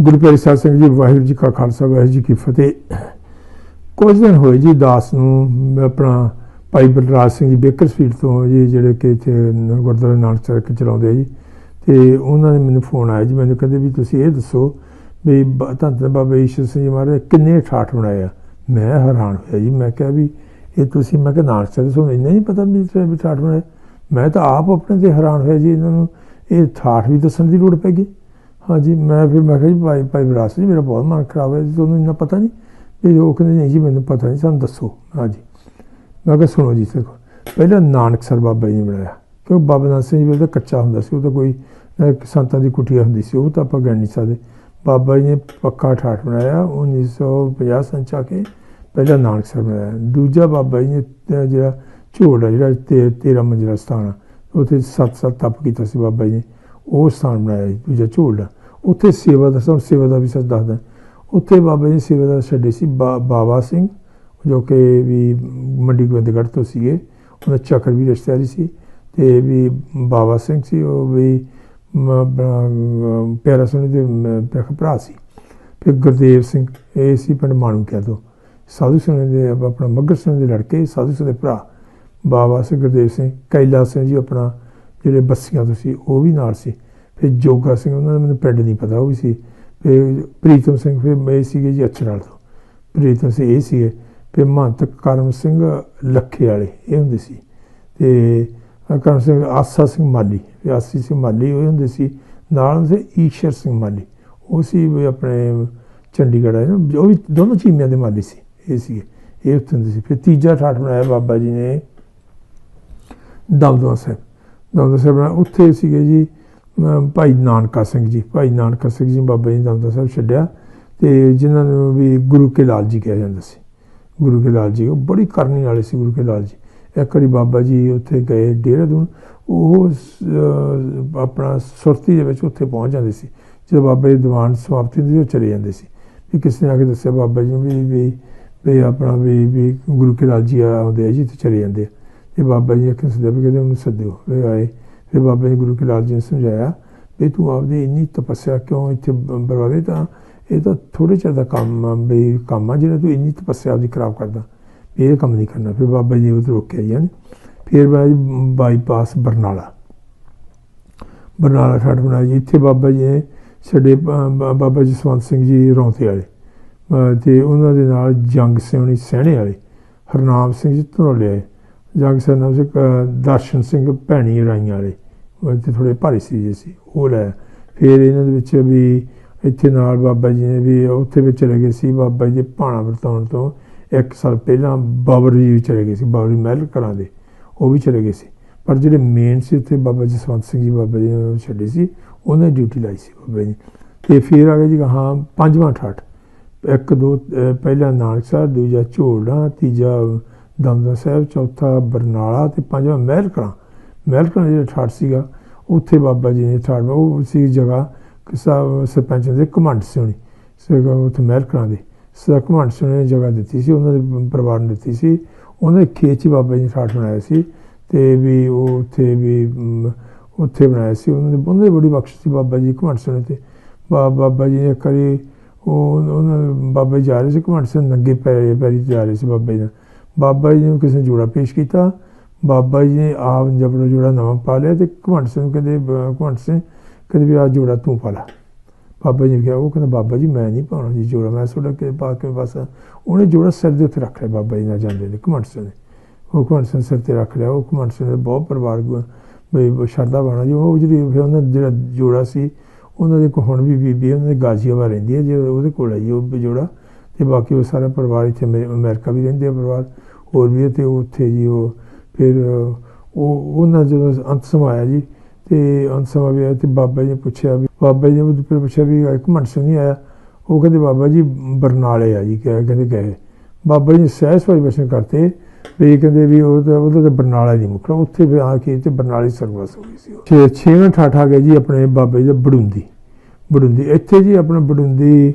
ਗੁਰੂ ਪਿਆਰੇ ਸਾਹਿਬ ਸਿੰਘ ਜੀ, ਵਾਹਿਗੁਰੂ ਜੀ ਕਾ ਖਾਲਸਾ, ਵਾਹਿਗੁਰੂ ਜੀ ਕੀ ਫਤਿਹ। ਕੁਝ ਦਿਨ ਹੋਏ ਜੀ ਦਾਸ ਨੂੰ, ਮੈਂ ਆਪਣਾ ਭਾਈ ਬਲਰਾਜ ਸਿੰਘ ਜੀ ਬੇਕਰ ਸਟਰੀਟ ਤੋਂ ਜੀ, ਜਿਹੜੇ ਕਿ ਇੱਥੇ ਗੁਰਦੁਆਰਾ ਨਾਨਕ ਚਰਕ ਚਲਾਉਂਦੇ ਆ ਜੀ। ਤੇ ਉਹਨਾਂ ਨੇ ਮੈਨੂੰ ਫੋਨ ਆਇਆ ਜੀ, ਮੈਨੂੰ ਕਹਿੰਦੇ ਵੀ ਤੁਸੀਂ ਇਹ ਦੱਸੋ ਵੀ ਬ- ਧੰਨ ਧੰਨ ਬਾਬਾ ਈਸ਼ਰ ਸਿੰਘ ਜੀ ਮਹਾਰਾਜ, ਕਿੰਨੇ ਠਾਠ ਬਣਾਏ ਆ? ਮੈਂ ਹੈਰਾਨ ਹੋਇਆ ਜੀ, ਮੈਂ ਕਿਹਾ ਵੀ ਇਹ ਤੁਸੀਂ, ਮੈਂ ਕਿਹਾ ਨਾਨਕ ਚਰਕ ਤੋਂ ਇੰਨਾ ਨਹੀਂ ਪਤਾ ਵੀ ਤੁਸੀਂ ਠਾਠ ਬਣਾਏ? ਮੈਂ ਤਾਂ ਆਪ ਆਪਣੇ ਤੇ ਹੈਰਾਨ ਹੋਇਆ ਜੀ ਇਹਨਾਂ ਨੂੰ। ਇਹ ਠਾਠ ਵੀ ਦੱਸਣ ਦੀ ਲੋੜ ਪੈ ਗਈ। ਹਾਂਜੀ ਮੈਂ ਫਿਰ ਮੈਂ ਕਿਹਾ ਜੀ ਭਾਈ ਭਾਈ ਵਿਰਾਸ ਜੀ ਮੇਰਾ ਬਹੁਤ ਮਨ ਖਰਾਬ ਹੈ ਜੀ ਤੁਹਾਨੂੰ ਇੰਨਾ ਪਤਾ ਨਹੀਂ? ਵੀ ਉਹ ਕਹਿੰਦੇ ਨਹੀਂ ਜੀ ਮੈਨੂੰ ਪਤਾ ਨਹੀਂ ਸਾਨੂੰ ਦੱਸੋ। ਹਾਂਜੀ। ਮੈਂ ਕਿਹਾ ਸੁਣੋ ਜੀ ਦੇਖੋ ਪਹਿਲਾਂ ਨਾਨਕਸਰ ਬਾਬਾ ਜੀ ਨੇ ਬਣਾਇਆ। ਕਿਉਂਕਿ ਬਾਬਾ ਨਾਨਕ ਸਿੰਘ ਜੀ ਵੇਲੇ ਕੱਚਾ ਹੁੰਦਾ ਸੀ ਉਹ ਤਾਂ ਕੋਈ ਅਹ, ਸੰਤਾਂ ਦੀ ਕੁਟੀਆ ਹੁੰਦੀ ਸੀ ਉਹ ਤਾਂ ਆਪਾਂ ਗਣ ਨਹੀਂ ਸਕਦੇ। ਬਾਬਾ ਜੀ ਨੇ ਪੱਕਾ ਠਾਠ ਬਣਾਇਆ 1950 ਸੰਨ ਚ ਆ ਕੇ ਪਹਿਲਾਂ ਨਾਨਕਸਰ ਬਣਾਇਆ। ਦੂਜਾ ਬਾਬਾ ਜੀ ਨੇ ਜਿਹੜਾ ਝੋੜ ਆ ਜਿਹੜਾ 13 ਮੰਜ਼ਿਲਾ ਸਥਾਨ ਆ ਉੱਥੇ ਸੱਤ ਸੱਤ ਤਪ ਕੀਤਾ ਸੀ ਬਾਬਾ ਜੀ ਨੇ। ਉਹ ਸਥਾਨ ਬਣਾਇਆ ਜੀ ਦੂਜਾ ਝੋੜ ਦਾ ਉੱਥੇ ਸੇਵਾ ਦਾ ਸਾਨੂੰ ਸੇਵਾ ਦਾ ਵੀ ਸੱਚ ਦੱਸਦਾ ਉੱਥੇ ਬਾਬਾ ਜੀ ਸੇਵਾ ਦਾ ਛੱਡੇ ਸੀ ਬਾ- ਬਾਵਾ ਸਿੰਘ, ਜੋ ਕਿ ਵੀ ਮੰਡੀ ਗੋਬਿੰਦਗੜ੍ਹ ਤੋਂ ਸੀਗੇ। ਉਹਨਾਂ ਚੱਕਰ ਵੀ ਰਿਸ਼ਤੇਦਾਰੀ ਸੀ ਤੇ ਵੀ ਬਾਬਾ ਸਿੰਘ ਸੀ, ਉਹ ਵੀ ਆਪਣਾ ਪਿਆਰਾ ਸਿੰਘ ਦੇ ਭਰਾ- ਸੀ। ਫਿਰ ਗੁਰਦੇਵ ਸਿੰਘ, ਇਹ ਸੀ ਪਿੰਡ ਮਾਣੂਕਿਆ ਤੋਂ ਸਾਧੂ ਸਿੰਘ ਦੇ ਆਪਣਾ ਮੱਗਰ ਸਿੰਘ ਦੇ ਲੜਕੇ, ਸਾਧੂ ਸਿੰਘ ਦੇ ਭਰਾ, ਬਾਬਾ ਸਿੰਘ, ਗੁਰਦੇਵ ਸਿੰਘ ਕੈਲਾ ਸਿੰਘ ਜੀ ਆਪਣਾ ਜਿਹੜੇ ਬੱਸੀਆਂ ਤੋਂ ਸੀ, ਉਹ ਵੀ ਨਾਲ ਸੀ। ਫਿਰ ਜੋਗਾ ਸਿੰਘ, ਉਹਨਾਂ ਦਾ ਮੈਨੂੰ ਪਿੰਡ ਨਹੀਂ ਪਤਾ, ਉਹ ਵੀ ਸੀ। ਫਿਰ ਪ੍ਰੀਤਮ ਸਿੰਘ, ਫਿਰ ਮੈਂ ਸੀਗੇ ਜੀ ਅਚਰਾਲ ਤੋਂ। ਪ੍ਰੀਤਮ ਸਿੰਘ ਇਹ ਸੀਗੇ। ਫਿਰ ਮਹੰਤ ਕਰਮ ਸਿੰਘ ਲੱਖੇ ਵਾਲੇ, ਇਹ ਹੁੰਦੇ ਸੀ। ਤੇ ਕਰਮ ਸਿੰਘ, ਆਸਾ ਸਿੰਘ ਮਾਲੀ, ਫਿਰ ਆਸੀ ਸਿੰਘ ਮਾਲੀ, ਉਹ ਹੁੰਦੇ ਸੀ। ਨਾਲ ਹੁੰਦੇ ਸੀ ਈਸ਼ਰ ਸਿੰਘ ਮਾਲੀ, ਉਹ ਸੀ ਵੀ ਆਪਣੇ ਚੰਡੀਗੜ੍ਹ ਆਏ ਨਾ, ਉਹ ਵੀ ਦੋਨੋਂ ਚੀਮਿਆਂ ਦੇ ਮਾਲੀ ਸੀ, ਇਹ ਸੀਗੇ। ਇਹ ਉੱਥੇ ਹੁੰਦੇ ਸੀ। ਫਿਰ ਤੀਜਾ ਠਾਠ ਬਣਾਇਆ ਬਾਬਾ ਜੀ ਨੇ ਦਮਦਮਾ ਸਾਹਿਬ। ਦਮਦਮਾ ਸਾਹਿਬ ਬਣਾਇਆ। ਉੱਥੇ ਸੀਗੇ ਜੀ ਭਾਈ ਨਾਨਕਾ ਸਿੰਘ ਜੀ, ਭਾਈ ਨਾਨਕਾ ਸਿੰਘ ਜੀ ਬਾਬਾ ਜੀ ਨੇ ਦਮਦਮਾ ਸਾਹਿਬ ਛੱਡਿਆ ਤੇ ਜਿਨ੍ਹਾਂ ਨੂੰ ਵੀ ਗੁਰੂ ਕੇ ਲਾਲ ਜੀ ਕਿਹਾ ਜਾਂਦਾ ਸੀ। ਗੁਰੂ ਕੇ ਲਾਲ ਜੀ, ਉਹ ਬੜੀ ਕਰਨੀ ਵਾਲੇ ਸੀ ਗੁਰੂ ਕੇ ਲਾਲ ਜੀ। ਇੱਕ ਵਾਰੀ ਬਾਬਾ ਜੀ ਉੱਥੇ ਗਏ ਡੇਰਾਦੂਨ ਉਹ ਆਪਣਾ ਸੁਰਤੀ ਦੇ ਵਿੱਚ ਉੱਥੇ ਪਹੁੰਚ ਜਾਂਦੇ ਸੀ। ਜਦੋਂ ਬਾਬਾ ਜੀ ਦੀਵਾਨ ਸਮਾਪਤੀ ਹੁੰਦੀ ਸੀ, ਉਹ ਚਲੇ ਜਾਂਦੇ ਸੀ। ਵੀ ਕਿਸੇ ਨੇ ਆ ਕੇ ਦੱਸਿਆ ਬਾਬਾ ਜੀ ਨੂੰ ਵੀ ਵੀ ਵੀ ਆਪਣਾ ਵੀ ਵੀ ਗੁਰੂ ਕੇ ਲਾਲ ਜੀ ਆਉਂਦੇ ਆ ਜੀ, ਤੇ ਚਲੇ ਜਾਂਦੇ ਆ। ਤੇ ਬਾਬਾ ਜੀ ਅੱਖਾਂ ਸੱਦੇ ਵੀ ਕਹਿੰਦੇ ਉਹਨੂੰ ਸੱਦਿਓ। ਵੀ ਆਏ ਫਿਰ ਬਾਬਾ ਜੀ ਗੁਰੂ ਕੇ ਲਾਲ ਜੀ ਨੇ ਸਮਝਾਇਆ ਵੀ ਤੂੰ ਆਪਦੀ ਇੰਨੀ ਤਪੱਸਿਆ ਕਿਉਂ ਇੱਥੇ ਬ- ਬਰਬਾਦੇ ਤਾਂ ਇਹ ਤਾਂ ਥੋੜੇ ਚਿਰ ਦਾ ਕੰਮ ਆ, ਵੀ ਕੰਮ ਆ ਜਿਹੜਾ ਤੂੰ ਇੰਨੀ ਤਪੱਸਿਆ ਆਪਦੀ ਖਰਾਬ ਕਰਦਾ। ਵੀ ਇਹ ਕੰਮ ਨਹੀਂ ਕਰਨਾ। ਫਿਰ ਬਾਬਾ ਜੀ ਉਹ ਰੋਕਿਆ ਜੀ, ਹਨ? ਫਿਰ ਬਾਈ ਬਾਈਪਾਸ ਬਰਨਾਲਾ। ਬਰਨਾਲਾ ਛੱਡ ਬਣਾਇਆ ਜੀ। ਇੱਥੇ ਬਾਬਾ ਜੀ ਨੇ ਸਾਡੇ ਬਾਬਾ ਜਸਵੰਤ ਸਿੰਘ ਜੀ ਰੌਂਤੇ ਵਾਲੇ। ਅਹ ਤੇ ਉਹਨਾਂ ਦੇ ਨਾਲ ਜੰਗ ਸਿਉਣੀ ਸਹਿਣੇ ਵਾਲੇ। ਹਰਨਾਮ ਸਿੰਘ ਜੀ ਧਨੋਲੇ ਜੰਗ ਸਿੰਘ ਸੀ ਦਰਸ਼ਨ ਸਿੰਘ ਭੈਣੀ ਰਾਈਆਂ ਵਾਲੇ। ਉਹ ਤੇ ਥੋੜੇ ਭਾਰੀ ਸੀ ਜੇ ਸੀ। ਉਹ ਲੈ, ਫਿਰ ਇਹਨਾਂ ਦੇ ਵਿੱਚ ਵੀ ਇੱਥੇ ਨਾਲ ਬਾਬਾ ਜੀ ਨੇ ਵੀ ਉੱਥੇ ਵੀ ਚਲੇ ਗਏ ਸੀ। ਬਾਬਾ ਜੀ ਦੇ ਭਾਣਾ ਵਰਤਾਉਣ ਤੋਂ ਇੱਕ ਸਾਲ ਪਹਿਲਾਂ ਬਾਬਰ ਜੀ ਵੀ ਚਲੇ ਗਏ ਸੀ, ਬਾਬਰੀ ਮਹਿਲ ਕਲਾਂ ਦੇ, ਉਹ ਵੀ ਚਲੇ ਗਏ ਸੀ। ਪਰ ਜਿਹੜੇ ਮੇਨ ਸੀ ਉੱਥੇ ਬਾਬਾ ਜਸਵੰਤ ਸਿੰਘ ਜੀ, ਬਾਬਾ ਜੀ ਨੇ ਛੱਡੀ ਸੀ, ਉਹਨੇ ਡਿਊਟੀ ਲਾਈ ਸੀ ਬਾਬਾ ਜੀ। ਨੇ। ਤੇ ਫਿਰ ਆ ਗਿਆ ਜੀ ਹਾਂ ਪੰਜਵਾਂ ਠਾਠ। ਇੱਕ, ਦੋ, ਅਹ ਨਾਨਕ ਸਾਹਿਬ, ਦੂਜਾ ਝੋੜਾ ਤੀਜਾ ਦਮਦਮਾ ਸਾਹਿਬ, ਚੌਥਾ ਬਰਨਾਲਾ ਤੇ ਪੰਜਵਾਂ ਮਹਿਲ ਕਲਾਂ ਮਹਿਲ ਕਲਾਂ ਜਿਹੜਾ ਠਾਠ ਸੀਗਾ, ਉੱਥੇ ਬਾਬਾ ਜੀ ਨੇ ਠਾਠ, ਉਹ ਸੀ ਜਗ੍ਹਾ ਕਿਸਾ ਸਰਪੰਚ ਦੇ ਕਮਾਂਡ ਸਿਉਣੀ। ਸੀਗਾ ਉੱਥੇ ਮਹਿਲ ਕਲਾਂ ਦੇ ਸਰ ਕਮਾਂਡ ਸਿਉਣੀ ਨੇ ਜਗ੍ਹਾ ਦਿੱਤੀ ਸੀ, ਉਹਨਾਂ ਦੇ ਪਰਿਵਾਰ ਨੂੰ ਦਿੱਤੀ ਸੀ। ਉਹਨਾਂ ਦੇ ਖੇਤ 'ਚ ਬਾਬਾ ਜੀ ਨੇ ਠਾਠ ਬਣਾਇਆ ਸੀ ਤੇ ਵੀ ਉਹ ਉੱਥੇ ਵੀ ਉੱਥੇ ਬਣਾਇਆ ਸੀ। ਉਹਨਾਂ ਦੇ, ਉਹਨਾਂ ਦੀ ਬੜੀ ਬਖਸ਼ ਸੀ ਬਾਬਾ ਜੀ ਕਮਾਂਡ ਸਿਉਣੀ ਤੇ। ਬਾ- ਬਾਬਾ ਜੀ ਨੇ ਕਰੀ ਉਹ ਉਹਨਾਂ ਬਾਬਾ ਜੀ ਜਾ ਰਹੇ ਸੀ ਘਮੰਡ ਸਿੰਘ ਨੰਗੇ ਪੈਰੀ ਪੈਰੀ ਜਾ ਰਹੇ ਸੀ ਬਾਬਾ ਜੀ ਨਾਲ। ਬਾਬਾ ਜੀ ਨੂੰ ਕਿਸੇ ਨੇ ਜੋੜਾ ਪੇਸ਼ ਕੀਤਾ ਬਾਬਾ ਜੀ ਨੇ ਆਪ ਜਬਰ ਜੋੜਾ ਨਵਾਂ ਪਾ ਲਿਆ ਤੇ ਘਮੰਡ ਸਿੰਘ ਨੂੰ ਕਹਿੰਦੇ ਬ- ਸਿੰਘ ਕਹਿੰਦੇ ਵੀ ਆ ਜੋੜਾ ਤੂੰ ਪਾ ਲਾ। ਬਾਬਾ ਜੀ ਨੇ ਕਿਹਾ ਉਹ ਕਹਿੰਦਾ ਬਾਬਾ ਜੀ ਮੈਂ ਨਹੀਂ ਪਾਉਣਾ ਜੀ ਜੋੜਾ ਮੈਂ ਤੁਹਾਡਾ ਕਿ ਪਾ ਕੇ ਬਸ ਉਹਨੇ ਜੋੜਾ ਸਿਰ ਦੇ ਉੱਤੇ ਰੱਖ ਲਿਆ ਬਾਬਾ ਜੀ ਨਾਲ ਜਾਂਦੇ ਨੇ ਘਮੰਡ ਸਿੰਘ ਨੇ। ਉਹ ਘਮੰਡ ਸਿੰਘ ਸਿਰ ਤੇ ਰੱਖ ਲਿਆ ਉਹ ਘਮੰਡ ਸਿੰਘ ਦਾ ਬਹੁਤ ਪਰਿਵਾਰ ਗੁ- ਵੀ ਸ਼ਰਦਾ ਬਾਣਾ ਜੀ ਉਹ ਜਿਹੜੀ ਫਿਰ ਉਹਨਾਂ ਦਾ ਜਿਹੜਾ ਜੋੜਾ ਸੀ ਉਹਨਾਂ ਦੇ ਕੋਲ ਹੁਣ ਵੀ ਬੀਬੀ ਹੈ, ਉਹਨਾਂ ਦੇ ਗਾਜ਼ੀਆਬਾਦ ਰਹਿੰਦੀ ਹੈ ਜੇ ਉਹਦੇ ਕੋਲ ਹੈ ਜੀ ਉਹ ਜੋੜਾ। ਤੇ ਬਾਕੀ ਉਹ ਸਾਰਾ ਪਰਿਵਾਰ ਇੱਥੇ ਅਮੇ- ਅਮਰੀਕਾ ਵੀ ਰਹਿੰਦੇ ਆ ਪਰਿਵਾਰ ਹੋਰ ਵੀ ਹੈ ਤੇ ਉਹ ਉੱਥੇ ਜੀ ਉਹ ਫਿਰ ਉਹ ਉਹਨਾਂ ਜਦੋਂ ਅੰਤ ਸਮਾਂ ਆਇਆ ਜੀ, ਤੇ ਅੰਤ ਸਮਾਂ ਵੀ ਆਇਆ ਤੇ ਬਾਬਾ ਜੀ ਨੇ ਪੁੱਛਿਆ ਵੀ, ਬਾਬਾ ਜੀ ਨੇ ਉਹ ਫਿਰ ਪੁੱਛਿਆ ਵੀ ਇੱਕ ਮਨ ਸਿੰਘ ਨਹੀਂ ਆਇਆ। ਉਹ ਕਹਿੰਦੇ ਬਾਬਾ ਜੀ ਬਰਨਾਲੇ ਆ ਜੀ ਕਿ- ਕਹਿੰਦੇ ਗਏ। ਬਾਬਾ ਜੀ ਨੇ ਸਹਿਜ ਭਾਈ ਵਸ਼ਨ ਕਰਤੇ, ਵੀ ਕਹਿੰਦੇ ਵੀ ਉਹ ਤਾਂ ਉਹਦਾ ਤਾਂ ਬਰਨਾਲਾ ਨਹੀਂ ਮੁੱਕਣਾ। ਉੱਥੇ ਵੀ ਆ ਕੇ ਤੇ ਬਰਨਾਲੀ ਸਰਵਿਸ ਹੋ ਗਈ ਸੀ ਛੇ ਛੇਵਾਂ ਠਾਠ ਆ ਗਿਆ ਜੀ ਆਪਣੇ ਬਾਬਾ ਜੀ ਦਾ ਬੜੁੰਦੀ। ਬੜੁੰਦੀ। ਇੱਥੇ ਜੀ ਆਪਣਾ ਬੜੁੰਦੀ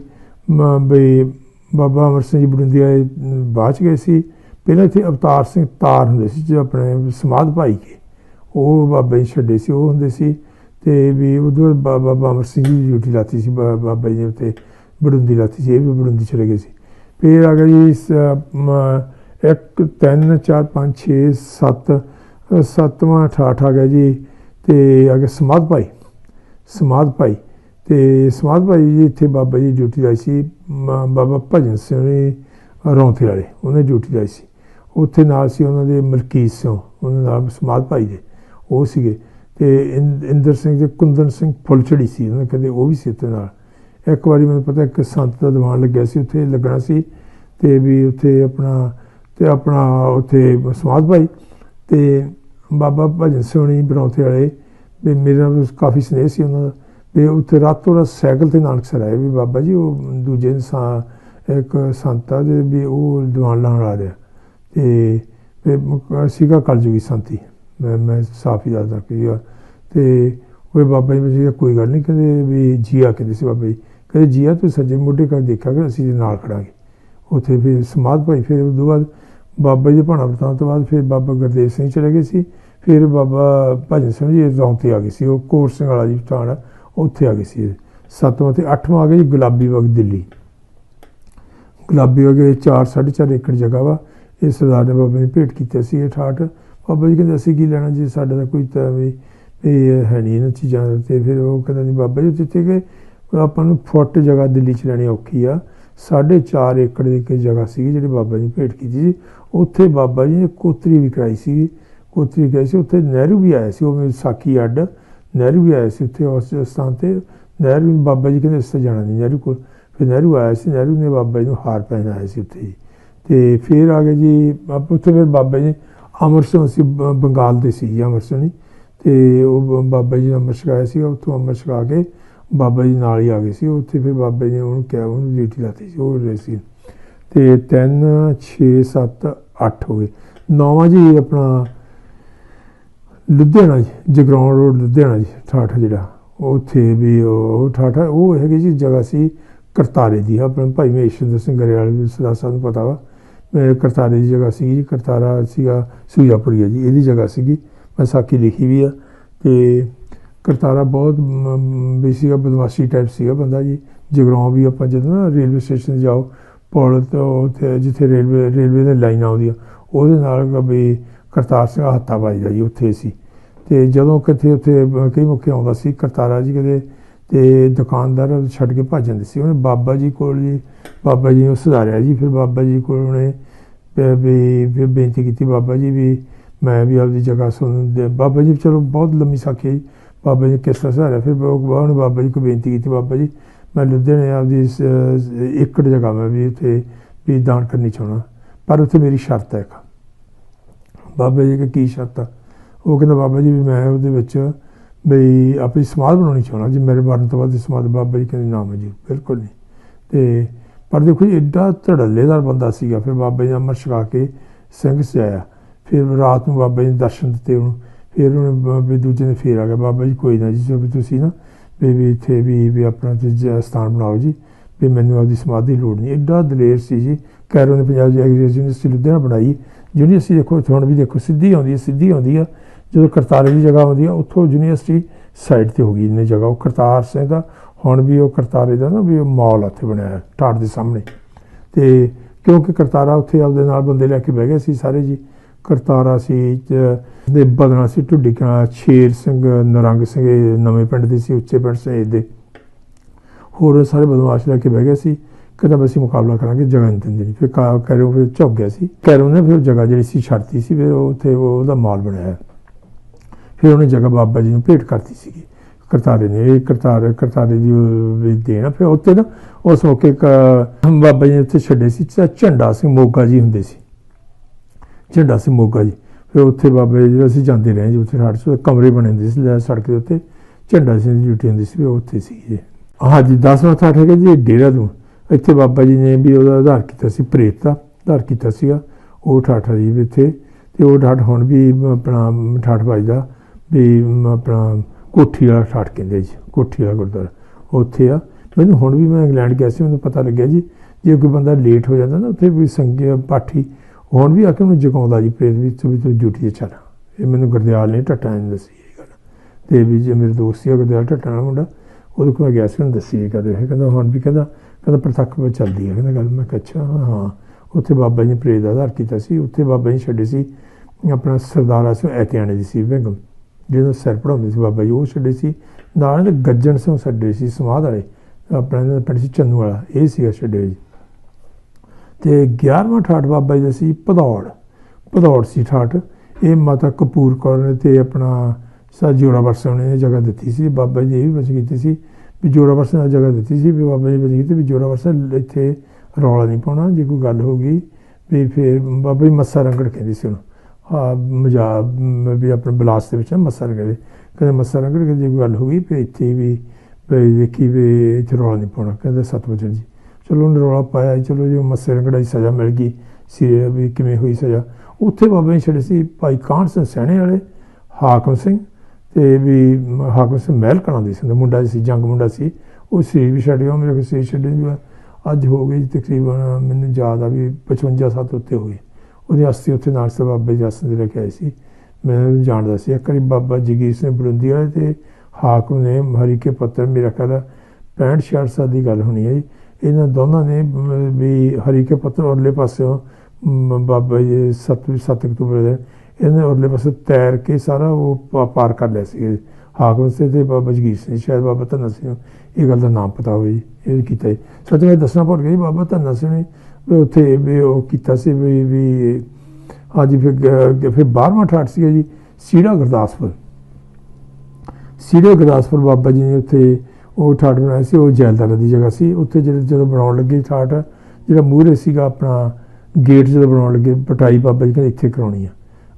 ਬਈ ਬਾਬਾ ਅਮਰ ਸਿੰਘ ਜੀ ਬੜੁੰਦੀ ਆਏ ਬਾਅਦ ਚ ਗਏ ਸੀ। ਪਹਿਲਾਂ ਇੱਥੇ ਅਵਤਾਰ ਸਿੰਘ ਤਾਰ ਹੁੰਦੇ ਸੀ ਜੋ ਆਪਣੇ ਸਮਾਧ ਭਾਈ ਕੇ ਉਹ ਬਾਬਾ ਜੀ ਛੱਡੇ ਸੀ ਉਹ ਹੁੰਦੇ ਸੀ ਤੇ ਵੀ ਉਦੋਂ ਬਾਅਦ ਬਾ- ਬਾਬਾ ਅਮਰ ਸਿੰਘ ਜੀ ਦੀ ਡਿਊਟੀ ਲਾਤੀ ਸੀ ਬਾ- ਬਾਬਾ ਜੀ ਨੇ ਉੱਤੇ ਬੜੁੰਦੀ ਲਾਤੀ ਸੀ ਇਹ ਵੀ ਬੜੁੰਦੀ ਚਲੇ ਗਏ ਸੀ। ਫਿਰ ਆ ਗਿਆ ਜੀ ਇਸ, ਅਮ, ਇੱਕ ਤਿੰਨ ਚਾਰ ਪੰਜ 6 7 ਸੱਤਵਾਂ ਅਠਾਠ ਆ ਗਿਆ ਜੀ ਤੇ ਆ ਗਿਆ ਸਮਾਧ ਭਾਈ ਸਮਾਧ ਭਾਈ। ਤੇ ਸਮਾਧ ਭਾਈ ਜੀ ਇੱਥੇ ਬਾਬਾ ਜੀ ਡਿਊਟੀ ਲਾਈ ਸੀ ਮ- ਬਾਬਾ ਭਜਨ ਸਿੰਘ ਰੌਂਥੇ ਵਾਲੇ ਉਹਨੇ ਡਿਊਟੀ ਲਾਈ ਸੀ। ਉੱਥੇ ਨਾਲ ਸੀ ਉਹਨਾਂ ਦੇ ਮਲਕੀਤ ਸਿੰਘ, ਉਹਨਾਂ ਨਾਲ ਸਮਾਧ ਭਾਈ ਦੇ, ਉਹ ਸੀਗੇ। ਤੇ ਇੰ- ਇੰਦਰ ਸਿੰਘ ਤੇ ਕੁੰਦਨ ਸਿੰਘ ਫੁੱਲਛੜੀ ਸੀ, ਉਹਨਾਂ ਕਹਿੰਦੇ ਉਹ ਵੀ ਸੀ ਉੱਥੇ ਨਾਲ। ਇੱਕ ਵਾਰੀ ਮੈਨੂੰ ਪਤਾ ਇੱਕ ਸੰਤ ਦਾ ਦੀਵਾਨ ਲੱਗਿਆ ਸੀ, ਉੱਥੇ ਲੱਗਣਾ ਸੀ ਤੇ ਵੀ ਉੱਥੇ ਆਪਣਾ, ਤੇ ਆਪਣਾ ਉੱਥੇ ਸਮਾਧ ਭਾਈ ਤੇ ਬਾਬਾ ਭਜਨ ਸੋਣੀ ਬਰੌਂਥੇ ਵਾਲੇ, ਵੀ ਮੇਰੇ ਨਾਲ ਕਾਫੀ ਸਨੇਹ ਸੀ ਉਹਨਾਂ ਦਾ। ਵੀ ਉੱਥੇ ਰਾਤੋਂ ਰਾਤ ਸਾਈਕਲ ਤੇ ਨਾਨਕਸਰ ਆਏ ਵੀ ਬਾਬਾ ਜੀ, ਉਹ ਦੂਜੇ ਇਨਸਾਨ, ਇੱਕ ਸੰਤਾ ਦੇ ਵੀ ਉਹ ਦੀਵਾਨ ਲਾਉਣ ਆ ਰਿਹਾ। ਤੇ ਫਿਰ ਮ- ਸੀਗਾ ਕਲਯੁਗੀ ਸੰਤੀ। ਮੈਂ ਮੈਂ ਸਾਫ਼ ਹੀ ਦੱਸਦਾ ਕਿ ਆ ਤੇ ਉਹ ਬਾਬਾ ਜੀ ਜੀ ਕੋਈ ਗੱਲ ਨਹੀਂ, ਕਹਿੰਦੇ ਵੀ ਜੀਆ ਕਹਿੰਦੇ ਸੀ ਬਾਬਾ ਜੀ। ਕਹਿੰਦੇ ਜੀਆ, ਤੂੰ ਸੱਜੇ ਮੋਢੇ ਕਰ ਦੇਖਿਆ ਕਿ ਅਸੀਂ ਇਹਦੇ ਨਾਲ ਖੜਾਂਗੇ। ਉੱਥੇ ਫਿਰ ਸਮਾਧ ਭਾਈ, ਫਿਰ ਉਸ ਤੋਂ ਬਾਅਦ ਬਾਬਾ ਜੀ ਭਾਣਾ ਵਰਤਾਂ ਤੋਂ ਬਾਅਦ ਫਿਰ ਬਾਬਾ ਗੁਰਦੇਵ ਸਿੰਘ ਚਲੇ ਗਏ ਸੀ। ਫਿਰ ਬਾਬਾ ਭਜਨ ਸਿੰਘ ਜੀ ਰੌਂਤੇ ਆ ਗਏ ਸੀ। ਉਹ ਕੋਟ ਸਿੰਘ ਵਾਲਾ ਜੀ ਪਠਾਨ ਉੱਥੇ ਆ ਗਏ ਸੀ। ਸੱਤਵਾਂ ਤੇ ਅੱਠਵਾਂ ਆ ਗਏ ਜੀ, ਗੁਲਾਬੀ ਬਾਗ ਦਿੱਲੀ। ਗੁਲਾਬੀ ਬਾਗ ਇਹ ਚਾਰ, ਸਾਢੇ ਚਾਰ ਏਕੜ ਜਗ੍ਹਾ ਵਾ। ਇਹ ਸਰਦਾਰ ਨੇ ਬਾਬਾ ਨੇ ਭੇਟ ਕੀਤਾ ਸੀ ਇਹ ਠਾਠ। ਬਾਬਾ ਜੀ ਕਹਿੰਦੇ, ਅਸੀਂ ਕੀ ਲੈਣਾ ਜੀ? ਸਾਡਾ ਤਾਂ ਕੋਈ ਤਾਂ ਵੀ ਇਹ ਹੈ ਨਹੀਂ ਇਹਨਾਂ ਚੀਜ਼ਾਂ ਤੇ ਫਿਰ ਉਹ ਕਹਿੰਦਾ ਨਹੀਂ ਬਾਬਾ ਜੀ ਜਿੱਥੇ ਕਿ ਆਪਾਂ ਨੂੰ ਫੁੱਟ ਜਗ੍ਹਾ ਦਿੱਲੀ ਚ ਲੈਣੀ ਔਖੀ ਆ। ਸਾਢੇ ਚਾਰ ਏਕੜ ਦੀ ਇੱਕ ਜਗ੍ਹਾ ਸੀ ਜਿਹੜੀ ਬਾਬਾ ਜੀ ਨੇ ਭੇਟ ਕੀਤੀ ਸੀ। ਉੱਥੇ ਬਾਬਾ ਜੀ ਨੇ ਕੋਤਰੀ ਵੀ ਕਰਾਈ ਸੀ ਕੋਤਰੀ ਕਰਾਈ ਸੀ, ਉੱਥੇ ਨਹਿਰੂ ਵੀ ਆਇਆ ਸੀ, ਉਹ ਮੇਰੀ ਸਾਖੀ ਅੱਡ। ਨਹਿਰੂ ਵੀ ਆਇਆ ਸੀ ਉੱਥੇ ਉਸ ਸਥਾਨ ਤੇ। ਨਹਿਰੂ ਬਾਬਾ ਜੀ ਕਹਿੰਦੇ ਇਸ ਤੇ ਜਾਣਾ ਨਹੀਂ ਨਹਿਰੂ ਕੋਲ। ਫਿਰ ਨਹਿਰੂ ਆਇਆ ਸੀ, ਨਹਿਰੂ ਨੇ ਬਾਬਾ ਜੀ ਨੂੰ ਹਾਰ ਪਹਿਨਾਇਆ ਸੀ ਉੱਥੇ ਹੀ। ਤੇ ਫਿਰ ਆ ਗਏ ਜੀ ਉੱਥੇ ਫਿਰ ਬਾਬਾ ਜੀ ਅਮਰ ਸਿੰਘ ਸੀ ਬੰਗਾਲ ਦੇ ਸੀ ਜੀ ਅਮਰ ਸਿੰਘ ਜੀ ਤੇ ਉਹ ਬ- ਬਾਬਾ ਜੀ ਨੇ ਅੰਮ੍ਰਿਤ ਛਕਾਇਆ ਸੀ ਉੱਥੋਂ ਅੰਮ੍ਰਿਤ ਛਕਾ ਕੇ ਬਾਬਾ ਜੀ ਨਾਲ ਹੀ ਆ ਗਏ ਸੀ। ਉੱਥੇ ਫਿਰ ਬਾਬਾ ਜੀ ਨੇ ਉਹਨੂੰ ਕਿਹਾ, ਉਹਨੂੰ ਡਿਊਟੀ ਲਾਤੀ ਸੀ, ਉਹ ਰਹੇ ਸੀ। ਤੇ 3 6 7 8 ਹੋ ਗਏ। ਨੌਵਾਂ ਜੀ ਆਪਣਾ ਲੁਧਿਆਣਾ ਜੀ, ਜਗਰਾਉਂ ਰੋਡ ਲੁਧਿਆਣਾ ਜੀ, ਠਾਠ ਜਿਹੜਾ। ਉੱਥੇ ਵੀ ਉਹ ਠਾਠਾ, ਉਹ ਹੈਗੀ ਜੀ ਜਗ੍ਹਾ ਸੀ ਕਰਤਾਰੇ ਦੀ ਆਪਣੇ ਭਾਈ ਮਹੇਸ਼ਿੰਦਰ ਸਿੰਘ ਗਰੇਵਾਲ ਵੀ ਸਦਾ ਸਾਨੂੰ ਪਤਾ ਵਾ। ਕਰਤਾਰੇ ਦੀ ਜਗ੍ਹਾ ਸੀਗੀ ਜੀ, ਕਰਤਾਰਾ ਸੀਗਾ ਸੂਜਾਪੁਰੀਆ ਜੀ, ਇਹਦੀ ਜਗ੍ਹਾ ਸੀਗੀ। ਮੈਂ ਸਾਖੀ ਲਿਖੀ ਵੀ ਆ ਤੇ ਕਰਤਾਰਾ ਬਹੁਤ ਮ- ਬਦਮਾਸ਼ੀ ਟਾਈਪ ਸੀਗਾ ਬੰਦਾ ਜੀ। ਜਗਰਾਉਂ ਵੀ ਆਪਾਂ ਜਦੋਂ ਨਾ ਰੇਲਵੇ ਸਟੇਸ਼ਨ ਜਾਓ, ਪੁਲ ਤੋਂ ਉੱਥੇ ਜਿੱਥੇ ਰੇਲਵੇ ਰੇਲਵੇ ਦੀ ਲਾਈਨ ਆਉਂਦੀ ਆ ਉਹਦੇ ਨਾਲ ਵੀ ਕਰਤਾਰ ਸਿੰਘ ਹੱਥਾ ਵੱਜਦਾ ਜੀ, ਉੱਥੇ ਸੀ। ਤੇ ਜਦੋਂ ਕਿਤੇ ਉੱਥੇ ਕਈ ਮੁਖੇ ਆਉਂਦਾ ਸੀ, ਕਰਤਾਰਾ ਜੀ ਕਦੇ ਤੇ ਦੁਕਾਨਦਾਰ ਛੱਡ ਕੇ ਭੱਜ ਜਾਂਦੇ ਸੀ। ਉਹਨੇ ਬਾਬਾ ਜੀ ਕੋਲ ਜੀ ਬਾਬਾ ਜੀ ਨੂੰ ਸੁਧਾਰਿਆ ਜੀ ਫਿਰ ਬਾਬਾ ਜੀ ਕੋਲ ਉਹਨੇ ਵੀ- ਵੀ ਬੇਨਤੀ ਕੀਤੀ ਬਾਬਾ ਜੀ ਵੀ ਮੈਂ ਵੀ ਆਪਦੀ ਜਗ੍ਹਾ ਸੁਣ ਦੇ। ਬਾਬਾ ਜੀ ਚਲੋ ਬਹੁਤ ਲੰਮੀ ਸਾਖੀ ਜੀ। ਬਾਬਾ ਜੀ ਕਿਸ ਤਰ੍ਹਾਂ ਸੁਧਾਰਿਆ? ਫਿਰ ਉਹਨੇ ਬਾਬਾ ਜੀ ਕੋਲ ਬੇਨਤੀ ਕੀਤੀ ਬਾਬਾ ਜੀ ਮੈਂ ਲੁਧਿਆਣੇ ਆਪਦੀ ਇਸ, ਏਕੜ ਜਗ੍ਹਾ ਮੈਂ ਵੀ ਉੱਥੇ ਵੀ ਦਾਨ ਕਰਨੀ ਚਾਹੁੰਦਾ। ਪਰ ਉੱਥੇ ਮੇਰੀ ਸ਼ਰਤ ਹੈ ਇੱਕ। ਬਾਬਾ ਜੀ ਕੀ ਕੀ ਸ਼ਰਤ ਆ? ਉਹ ਕਹਿੰਦਾ ਬਾਬਾ ਜੀ ਵੀ ਮੈਂ ਉਹਦੇ ਵਿੱਚ ਬਈ ਆਪਣੀ ਸਮਾਧ ਬਣਾਉਣੀ ਚਾਹੁੰਦਾ। ਜੀ ਮੇਰੇ ਮਰਨ ਤੋਂ ਬਾਅਦ ਸਮਾਧ ਬਾਬਾ ਜੀ ਕਹਿੰਦੇ ਨਾ ਮਨਜ਼ੂਰ ਬਿਲਕੁਲ ਨਹੀਂ। ਤੇ ਪਰ ਦੇਖੋ ਜੀ ਐਡਾ ਧੜੱਲੇਦਾਰ ਬੰਦਾ ਸੀਗਾ, ਫਿਰ ਬਾਬਾ ਜੀ ਨੇ ਅੰਮ੍ਰਿਤ ਛਕਾ ਕੇ ਸਿੰਘ ਸਜਾਇਆ। ਫਿਰ ਰਾਤ ਨੂੰ ਬਾਬਾ ਜੀ ਨੇ ਦਰਸ਼ਨ ਦਿੱਤੇ ਉਹਨੂੰ, ਫਿਰ ਉਹਨੇ ਬ- ਵੀ ਦੂਜੇ ਨੇ ਫੇਰ ਆ ਗਿਆ, ਬਾਬਾ ਜੀ ਕੋਈ ਨਾ ਜੀ, ਜੋ ਵੀ ਤੁਸੀਂ ਨਾ ਵੀ ਵੀ ਇੱਥੇ ਵੀ ਵੀ ਆਪਣਾ ਤੇ ਜ- ਸਥਾਨ ਬਣਾਓ ਜੀ, ਵੀ ਮੈਨੂੰ ਆਪਦੀ ਸਮਾਧੀ ਦੀ ਲੋੜ ਨਹੀਂ। ਐਡਾ ਦਲੇਰ ਸੀ ਜੀ ਕੈਰੋ ਨੇ ਪੰਜਾਬ ਦੀ ਐਗਰੀਕਲਚਰ ਯੂਨੀਵਰਸਿਟੀ ਲੁਧਿਆਣਾ ਬਣਾਈ, ਜਿਹੜੀ ਅਸੀਂ ਦੇਖੋ ਹੁਣ ਵੀ ਦੇਖੋ, ਸਿੱਧੀ ਆਉਂਦੀ ਹੈ, ਸਿੱਧੀ ਆਉਂਦੀ ਆ। ਜਦੋਂ ਕਰਤਾਰੇ ਦੀ ਜਗ੍ਹਾ ਆਉਂਦੀ ਆ, ਉੱਥੋਂ ਯੂਨੀਵਰਸਿਟੀ ਸਾਈਡ ਤੇ ਹੋ ਗਈ ਇਹਨੇ ਜਗ੍ਹਾ, ਉਹ ਕਰਤਾਰ ਸਿੰਘ ਦਾ ਹੁਣ ਵੀ ਉਹ ਕਰਤਾਰੇ ਦਾ ਨਾ ਵੀ ਉਹ ਮਾਲ ਉੱਥੇ ਬਣਾਇਆ ਟਾਟ ਦੇ ਸਾਹਮਣੇ। ਤੇ ਕਿਉਂਕਿ ਕਰਤਾਰਾ ਉੱਥੇ ਆਪਦੇ ਨਾਲ ਬੰਦੇ ਲੈ ਕੇ ਬਹਿ ਗਏ ਸੀ ਸਾਰੇ ਜੀ। ਕਰਤਾਰਾ ਸੀ, ਚ- ਦੇ ਬਦਨਾ ਸੀ, ਢੁੱਡੀ ਕਲਾਂ, ਸ਼ੇਰ ਸਿੰਘ, ਨਰੰਗ ਸਿੰਘ ਨਵੇਂ ਪਿੰਡ ਦੇ ਸੀ, ਉੱਚੇ ਪਿੰਡ ਸੇ ਦੇ ਹੋਰ ਸਾਰੇ ਬਦਮਾਸ਼ ਲੈ ਕੇ ਬਹਿ ਗਏ ਸੀ। ਕਹਿੰਦਾ ਬਸ ਅਸੀਂ ਮੁਕਾਬਲਾ ਕਰਾਂਗੇ, ਜਗ੍ਹਾ ਨਹੀਂ ਦਿੰਦੇ ਨਹੀਂ ਫਿਰ ਕਾ ਕੈਰੋ ਫਿਰ ਝੁੱਕ ਗਿਆ ਸੀ। ਕੈਰੋ ਨੇ ਫਿਰ ਜਗ੍ਹਾ ਜਿਹੜੀ ਸੀ ਛੱਡਤੀ ਸੀ, ਫਿਰ ਉਹ ਉੱਥੇ ਉਹ- ਉਹਦਾ ਮਾਲ ਬਣਾਇਆ ਫਿਰ ਉਹਨੇ ਜਗ੍ਹਾ ਬਾਬਾ ਜੀ ਨੂੰ ਭੇਟ ਕਰਤੀ ਸੀਗੀ। ਕਰਤਾਰੇ ਨੇ, ਇਹ ਕਰਤਾਰ, ਕਰਤਾਰੇ ਜੀ ਵੀ ਦੇਣਾ। ਫਿਰ ਉੱਤੇ ਨਾ ਉਸ ਮੌਕੇ ਇੱਕ ਬਾਬਾ ਜੀ ਨੇ ਉੱਥੇ ਛੱਡੇ ਸੀ ਝੰਡਾ ਸਿੰਘ ਮੋਗਾ ਜੀ ਹੁੰਦੇ ਸੀ। ਝੰਡਾ ਸਿੰਘ ਮੋਗਾ ਜੀ। ਫਿਰ ਉੱਥੇ ਬਾਬਾ ਜੀ ਅਸੀਂ ਜਾਂਦੇ ਰਹੇ ਜੀ, ਉੱਥੇ ਰਾਤ ਚ ਕਮਰੇ ਬਣੇ ਹੁੰਦੇ ਸੀ, ਲੈ ਸੜਕ ਦੇ ਉੱਤੇ। ਝੰਡਾ ਸਿੰਘ ਦੀ ਡਿਊਟੀ ਹੁੰਦੀ ਸੀ, ਫਿਰ ਉਹ ਉੱਥੇ ਸੀ ਜੀ। ਹਾਂਜੀ 10ਵਾਂ ਠਾਠ ਹੈਗਾ ਜੀ ਇਹ ਡੇਰਾ ਤੋਂ ਇੱਥੇ ਬਾਬਾ ਜੀ ਨੇ ਵੀ ਉਹਦਾ ਆਧਾਰ ਕੀਤਾ ਸੀ ਪ੍ਰੇਤ ਦਾ ਆਧਾਰ ਕੀਤਾ ਸੀਗਾ। ਉਹ ਠਾਠਾ ਜੀ ਵੀ ਇੱਥੇ। ਤੇ ਉਹ ਠਾਠ ਹੁਣ ਵੀ ਆਪਣਾ ਠਾਠ ਦਾ ਵੀ ਆਪਣਾ ਕੋਠੀ ਵਾਲਾ ਠਾਠ ਕਹਿੰਦੇ ਜੀ ਕੋਠੀ ਵਾਲਾ ਗੁਰਦੁਆਰਾ। ਉੱਥੇ ਆ, ਮੈਨੂੰ ਹੁਣ ਵੀ ਮੈਂ ਇੰਗਲੈਂਡ ਗਿਆ ਸੀ, ਮੈਨੂੰ ਪਤਾ ਲੱਗਿਆ ਜੀ, ਜੇ ਕੋਈ ਬੰਦਾ ਲੇਟ ਹੋ ਜਾਂਦਾ ਨਾ, ਉੱਥੇ ਵੀ ਸੰਗੇ ਪਾਠੀ, ਹੁਣ ਵੀ ਆ ਕੇ ਉਹਨੂੰ ਜਗਾਉਂਦਾ ਜੀ ਪ੍ਰੇਤ ਵਿੱਚ ਵੀ ਤੂੰ ਡਿਊਟੀ ਤੇ ਚੱਲ। ਇਹ ਮੈਨੂੰ ਗੁਰਦਿਆਲ ਨੇ ਟੱਟਾ ਨੇ ਦੱਸੀ ਇਹ ਗੱਲ। ਤੇ ਵੀ ਜੇ ਮੇਰੇ ਦੋਸਤ ਸੀ, ਗੁਰਦਿਆਲ ਢੱਟਣ ਵਾਲਾ ਮੁੰਡਾ, ਉਹਦੇ ਕੋਲ ਮੈਂ ਗਿਆ ਸੀ, ਉਹਨੂੰ ਦੱਸੀ ਇਹ ਗੱਲ। ਇਹ ਕਹਿੰਦਾ, ਹੁਣ ਵੀ ਕਹਿੰਦਾ ਕਹਿੰਦਾ ਪ੍ਰਤੱਖ ਵਿੱਚ ਚੱਲਦੀ ਹੈ ਕਹਿੰਦਾ ਗੱਲ, ਮੈਂ ਕਿਹਾ ਹਾਂ ਉੱਥੇ ਬਾਬਾ ਜੀ ਨੇ ਪ੍ਰੇਤ ਦਾ ਆਧਾਰ ਕੀਤਾ ਸੀ, ਉੱਥੇ ਬਾਬਾ ਜੀ ਛੱਡੇ ਸੀ, ਆਪਣਾ ਸਰਦਾਰਾ ਸਿੰਘ ਐਤਿਆਣੇ ਦੀ ਸੀ ਬੈਗਮ ਜਿਹਨੂੰ ਸਿਰ ਪੜਾਉਂਦੇ ਸੀ ਬਾਬਾ ਜੀ, ਉਹ ਛੱਡੇ ਸੀ। ਨਾਲ ਦੇ ਗੱਜਣ ਸਿੰਘ ਛੱਡੇ ਸੀ, ਸਮਾਧ ਵਾਲੇ, ਆਪਣਾ ਇਹਨਾਂ ਦਾ ਪਿੰਡ ਸੀ ਚੰਨੂ ਵਾਲਾ, ਇਹ ਸੀਗਾ ਛੱਡੇ ਜੀ। ਤੇ 11ਵਾਂ ਠਾਠ ਬਾਬਾ ਜੀ ਦਾ ਸੀ ਭਦੌੜ ਭਦੌੜ ਸੀ ਠਾਠ। ਇਹ ਮਾਤਾ ਕਪੂਰ ਕੌਰ ਨੇ ਤੇ ਆਪਣਾ ਸਾ ਜੋੜਾ ਵਰਸਣ ਨੇ ਜਗ੍ਹਾ ਦਿੱਤੀ ਸੀ। ਬਾਬਾ ਜੀ ਇਹ ਵੀ ਬਚ ਕੀਤੀ ਸੀ ਵੀ ਜੋੜਾ ਵਰਸਣ ਨੇ ਜਗ੍ਹਾ ਦਿੱਤੀ ਸੀ ਵੀ ਬਾਬਾ ਜੀ ਬਚ ਕੀਤੀ ਵੀ ਜੋੜਾ ਵਰਸਣ ਇੱਥੇ ਰੌਲਾ ਨਹੀਂ ਪਾਉਣਾ, ਜੇ ਕੋਈ ਗੱਲ ਹੋ ਗਈ ਵੀ ਫਿਰ ਬਾਬਾ ਜੀ ਮੱਸਾ ਰੰਗੜ ਕਹਿੰਦੀ ਸੀ ਉਹਨੂੰ। ਮਜਾ ਵੀ ਆਪਣੇ ਬਲਾਸ ਦੇ ਵਿੱਚ ਨਾ ਮੱਸਾ ਰੰਗੜੇ ਕਹਿੰਦੇ ਮੱਸਾ ਰੰਗੜ ਕੇ ਜੇ ਗੱਲ ਹੋ ਗਈ ਵੀ ਇੱਥੇ ਵੀ ਵੀ ਦੇਖੀ ਵੀ ਇੱਥੇ ਰੌਲਾ ਨਹੀਂ ਪਾਉਣਾ। ਕਹਿੰਦੇ ਸੱਤ ਵਜੇ ਜੀ। ਚਲੋ ਉਹਨੇ ਰੌਲਾ ਪਾਇਆ ਜੀ, ਚਲੋ ਜੀ ਉਹ ਮੱਸੇ ਰੰਗੜਾ ਦੀ ਸਜ਼ਾ ਮਿਲ ਗਈ ਸੀ ਵੀ ਕਿਵੇਂ ਹੋਈ ਸਜ਼ਾ। ਉੱਥੇ ਬਾਬਾ ਨੇ ਛੱਡੇ ਸੀ ਭਾਈ ਕਾਹਨ ਸਿੰਘ ਸੈਣੇ ਵਾਲੇ ਹਾਕਮ ਸਿੰਘ ਤੇ ਵੀ ਹਾਕਮ ਸਿੰਘ ਮਹਿਲ ਕਲਾਂ ਦੇ ਸੀ। ਉਹਦਾ ਮੁੰਡਾ ਸੀ ਜੰਗ ਮੁੰਡਾ ਸੀ। ਉਹ ਸੀ ਵੀ ਛੱਡ ਗਿਆ ਮੇਰੇ ਕੋਲ ਸੀ ਛੱਡੇ ਅੱਜ ਹੋ ਗਈ ਜੀ ਤਕਰੀਬਨ ਮੈਨੂੰ ਯਾਦ ਆ ਵੀ 55 ਸਾਲ ਉੱਤੇ ਹੋਏ ਉਹਦੇ ਅਸਥੀ ਉੱਥੇ ਨਾਲ ਸੇ ਬਾਬਾ ਜੀ ਦੇ ਲੈ ਕੇ ਆਏ ਸੀ। ਮੈਂ ਉਹਨੂੰ ਜਾਣਦਾ ਸੀ। ਇੱਕ ਵਾਰੀ ਬਾਬਾ ਜਗੀਰ ਸਿੰਘ ਬਰੁੰਦੀ ਵਾਲੇ ਤੇ ਹਾਕਮ ਨੇ ਹਰੀ ਕੇ ਪੱਤਰ ਮੇਰਾ ਖਿਆਲ ਆ 65 66 ਸਾਲ ਦੀ ਗੱਲ ਹੋਣੀ ਹੈ ਜੀ। ਇਹਨਾਂ ਦੋਨਾਂ ਨੇ ਵੀ ਹਰੀ ਕੇ ਪੱਤਰ ਉਰਲੇ ਪਾਸਿਓਂ ਬਾਬਾ ਜੀ 7 7 ਅਕਤੂਬਰ ਦੇ ਇਹਨੇ ਉਰਲੇ ਪਾਸੇ ਤੈਰ ਕੇ ਸਾਰਾ ਉਹ ਪਾਰ ਕਰ ਲਿਆ ਸੀ। ਹਾਕਮ ਸਿੰਘ ਤੇ ਬਾਬਾ ਜਗੀਰ ਸਿੰਘ, ਸ਼ਾਇਦ ਬਾਬਾ ਧੰਨਾ ਸਿੰਘ। ਇਹ ਗੱਲ ਦਾ ਨਾਮ ਪਤਾ ਹੋਵੇ ਜੀ। ਇਹ ਕੀਤਾ ਜੀ। ਸੱਚ ਮੈਂ ਦੱਸਣਾ ਭੁੱਲ ਗਿਆ ਜੀ, ਬਾਬਾ ਧੰਨਾ ਸਿੰਘ ਨੇ ਵੀ ਉੱਥੇ ਵੀ ਉਹ ਕੀਤਾ ਸੀ ਵੀ ਵੀ ਹਾਂਜੀ ਫਿਰ ਫਿਰ 12ਵਾਂ ਠਾਠ ਸੀਗਾ ਜੀ, ਸੀੜਾ ਗੁਰਦਾਸਪੁਰ। ਸੀੜੇ ਗੁਰਦਾਸਪੁਰ ਬਾਬਾ ਜੀ ਨੇ ਉੱਥੇ ਉਹ ਠਾਠ ਬਣਾਇਆ ਸੀ, ਉਹ ਜੈਲਦਾਰ ਦੀ ਜਗ੍ਹਾ ਸੀ। ਉੱਥੇ ਜਿਹੜੇ ਜਦੋਂ ਬਣਾਉਣ ਲੱਗੇ ਠਾਠ, ਜਿਹੜਾ ਮੂਹਰੇ ਸੀਗਾ ਆਪਣਾ ਗੇਟ ਜਦੋਂ ਬਣਾਉਣ ਲੱਗੇ, ਪਟਾਈ ਬਾਬਾ ਜੀ ਕਹਿੰਦੇ ਇੱਥੇ ਕਰਾਉਣੀ ਆ।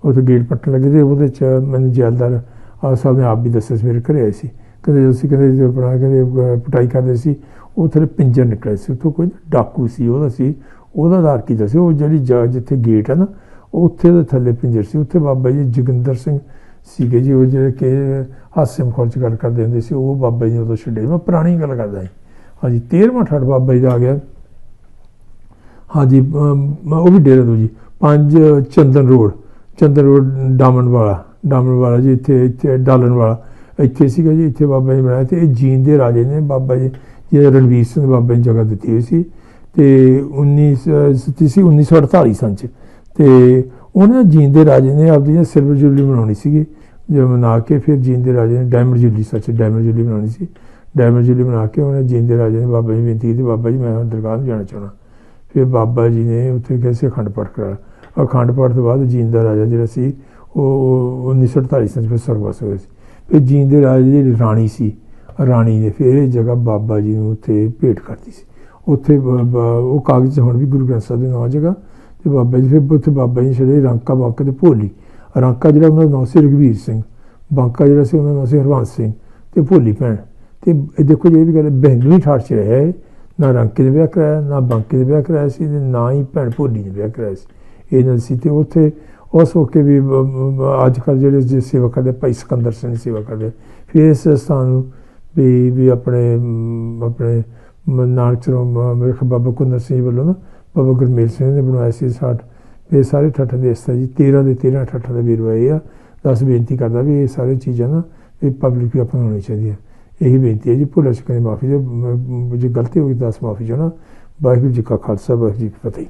ਉੱਥੇ ਗੇਟ ਪੱਟਣ ਲੱਗੇ ਤੇ ਉਹਦੇ ਚ ਮੈਨੂੰ ਜੈਲਦਾਰ, ਆ ਸਾਹਿਬ ਨੇ ਆਪ ਵੀ ਦੱਸਿਆ ਸੀ, ਮੇਰੇ ਘਰੇ ਆਏ ਸੀ। ਕਹਿੰਦੇ ਜਦੋਂ ਅਸੀਂ ਕਹਿੰਦੇ ਜਦੋਂ ਆਪਣਾ ਕਹਿੰਦੇ ਪਟਾਈ ਕਰਦੇ ਸੀ ਉਹ ਥਲੇ ਪਿੰਜਰ ਨਿਕਲੇ ਸੀ। ਉੱਥੋਂ ਕੋਈ ਡਾਕੂ ਸੀ, ਉਹਦਾ ਸੀ। ਉਹਦਾ ਆਧਾਰ ਕੀਤਾ ਸੀ ਉਹ ਜਿਹੜੀ ਜਗ੍ਹਾ ਜਿੱਥੇ ਗੇਟ ਹੈ ਨਾ, ਉਹ ਉੱਥੇ ਦੇ ਥੱਲੇ ਪਿੰਜਰ ਸੀ। ਉੱਥੇ ਬਾਬਾ ਜੀ ਜੋਗਿੰਦਰ ਸਿੰਘ ਸੀਗੇ ਜੀ, ਉਹ ਜਿਹੜੇ ਕਿ ਹਾਸੇ ਮਖੌਲ ਚ ਗੱਲ ਕਰਦੇ ਹੁੰਦੇ ਸੀ, ਉਹ ਬਾਬਾ ਜੀ ਉਦੋਂ ਛੱਡੇ। ਮੈਂ ਪੁਰਾਣੀ ਗੱਲ ਕਰਦਾ ਜੀ। ਹਾਂਜੀ 13ਵਾਂ ਠੜ ਬਾਬਾ ਜੀ ਦਾ ਆ ਗਿਆ। ਹਾਂਜੀ ਉਹ ਵੀ ਡੇਰਾ ਦੋ ਜੀ। ਪੰਜ ਚੰਦਨ ਰੋਡ ਚੰਦਨ ਰੋਡ ਡਾਮਨ ਵਾਲਾ ਡਾਮਨ ਵਾਲਾ ਜੀ, ਇੱਥੇ ਇੱਥੇ ਡਾਲਨ ਵਾਲਾ ਇੱਥੇ ਸੀਗਾ ਜੀ, ਇੱਥੇ ਬਾਬਾ ਜੀ ਬਣਾਇਆ ਤੇ ਇਹ ਜੀਨ ਦੇ ਰਾਜੇ ਨੇ। ਬਾਬਾ ਜੀ, ਜਿਹੜਾ ਰਣਵੀਰ ਸਿੰਘ ਬਾਬਾ ਜੀ ਜਗ੍ਹਾ ਦਿੱਤੀ ਹੋਈ ਸੀ। ਤੇ 19 ਸੱਤੀ ਸੀ 1948 ਸਨ ਚ। ਤੇ ਉਹਨੇ ਜੀਨ ਦੇ ਰਾਜੇ ਨੇ ਆਪਦੀ ਨਾ ਸਿਲਵਰ ਜੁਬਲੀ ਬਣਾਉਣੀ ਸੀਗੀ। ਜੋ ਮਨਾ ਕੇ ਫਿਰ ਜੀਨ ਦੇ ਰਾਜੇ ਨੇ ਡਾਇਮੰਡ ਜੁਬਲੀ, ਸੱਚ ਡਾਇਮੰਡ ਜੁਬਲੀ ਬਣਾਉਣੀ ਸੀ। ਡਾਇਮੰਡ ਜੁਬਲੀ ਬਣਾ ਕੇ ਉਹਨੇ ਜੀਂਦੇ ਰਾਜੇ ਨੇ ਬਾਬਾ ਜੀ ਬੇਨਤੀ ਕੀਤੀ, ਬਾਬਾ ਜੀ ਮੈਂ ਹੁਣ ਦਰਗਾਹ ਨੂੰ ਜਾਣਾ ਚਾਹੁੰਦਾ। ਫਿਰ ਬਾਬਾ ਜੀ ਨੇ ਉੱਥੇ ਗਏ ਸੀ ਅਖੰਡ ਪਾਠ ਕਰਾਇਆ ਅਖੰਡ ਪਾਠ ਤੋਂ ਬਾਅਦ ਜੀਂਦ ਦਾ ਰਾਜਾ ਜਿਹੜਾ ਸੀ, ਉਹ 1948 ਸੰਚ ਵਿੱਚ ਸਰਵਸ ਹੋਇਆ ਸੀ। ਫਿਰ ਜੀਂਦ ਦੇ ਰਾਜੇ ਦੀ ਰਾਣੀ ਸੀ। ਰਾਣੀ ਨੇ ਫਿਰ ਇਹ ਜਗ੍ਹਾ ਬਾਬਾ ਜੀ ਨੂੰ ਉੱਥੇ ਭੇਟ ਕਰਤੀ ਸੀ। ਉੱਥੇ ਉਹ ਕਾਗਜ਼ 'ਚ ਹੁਣ ਵੀ ਗੁਰੂ ਗ੍ਰੰਥ ਸਾਹਿਬ ਦੇ ਨਾਂ ਜਗ੍ਹਾ ਤੇ ਬਾਬਾ ਜੀ ਫਿਰ ਉੱਥੇ ਬਾਬਾ ਜੀ ਛੜੇ ਰਾਂਕਾ, ਬਾਂਕਾ ਤੇ ਭੋਲੀ। ਰਾਂਕਾ ਜਿਹੜਾ ਉਹਨਾਂ ਦਾ ਨਾਂ ਸੀ ਰਘਵੀਰ ਸਿੰਘ, ਬਾਂਕਾ ਜਿਹੜਾ ਸੀ ਉਹਨਾਂ ਦਾ ਨਾਂ ਸੀ ਹਰਵੰਸ ਸਿੰਘ ਤੇ ਭੋਲੀ ਭੈਣ। ਤੇ ਇਹ ਦੇਖੋ ਜੇ, ਇਹ ਵੀ ਗੱਲ ਬੈਂਗਲੀ ਠਾਠ 'ਚ ਰਿਹਾ ਹੈ ਨਾ ਰਾਂਕੇ ਦੇ ਵਿਆਹ ਕਰਾਇਆ, ਨਾ ਬਾਂਕੇ ਦੇ ਵਿਆਹ ਕਰਾਇਆ ਸੀ ਤੇ ਨਾ ਹੀ ਭੈਣ ਭੋਲੀ ਨੇ ਵਿਆਹ ਕਰਾਇਆ ਸੀ। ਇਹ ਨਾਲ ਸੀ ਤੇ ਉੱਥੇ ਉਸ ਮੌਕੇ ਵੀ ਅੱਜ ਕੱਲ ਜਿਹੜੇ ਜੇ ਸੇਵਾ ਕਰਦੇ, ਭਾਈ ਸਿਕੰਦਰ ਸਿੰਘ ਸੇਵਾ ਕਰਦੇ, ਫਿਰ ਇਸ ਸਥਾਨ ਨੂੰ ਵੀ ਵੀ ਆਪਣੇ ਆਪਣੇ ਨਾਨਕ ਚਰੋਂ ਮ- ਮੇਰੇ ਖਿਆਲ ਬਾਬਾ ਕੁੰਦਰ ਸਿੰਘ ਜੀ ਵੱਲੋਂ ਨਾ, ਬਾਬਾ ਗੁਰਮੇਲ ਸਿੰਘ ਨੇ ਬਣਵਾਇਆ ਸੀ ਸਾਠ ਇਹ ਸਾਰੇ ਠੱਠਾਂ ਦੇ ਇਸ ਤਰ੍ਹਾਂ ਜੀ 13 ਦੇ 13 ਠੱਠਾਂ ਦੇ ਵੀਰਵਾਏ ਆ। ਦਸ ਬੇਨਤੀ ਕਰਦਾ ਵੀ ਇਹ ਸਾਰੇ ਚੀਜ਼ਾਂ ਨਾ, ਇਹ ਪਬਲਿਕ ਵੀ ਅਪਣਾਉਣੀ ਚਾਹੀਦੀ ਹੈ ਇਹੀ ਬੇਨਤੀ ਹੈ ਜੀ, ਭੁੱਲ ਚੁੱਕੇ ਮਾਫੀ ਜੋ ਜੇ ਗਲਤੀ ਹੋ ਗਈ ਤਾਂ ਮਾਫੀ ਚਾਹਣਾ ਵਾਹਿਗੁਰੂ ਜੀ ਕਾ ਖਾਲਸਾ, ਵਾਹਿਗੁਰੂ ਜੀ ਕੀ ਫਤਿਹ।